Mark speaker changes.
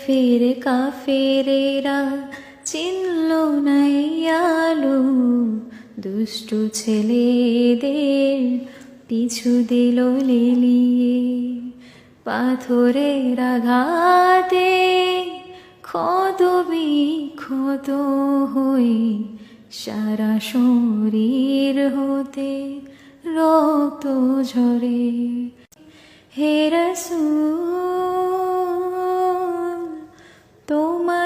Speaker 1: ফের কা কাফেরেরা চিনল নাই আলো দুষ্টু ছেলেদের পিছু দিল লেলিয়ে। পাথরের আঘাতে ক্ষত বিক্ষত হয়ে সারা শরীর হতে রক্ত ঝরে। হে রসুল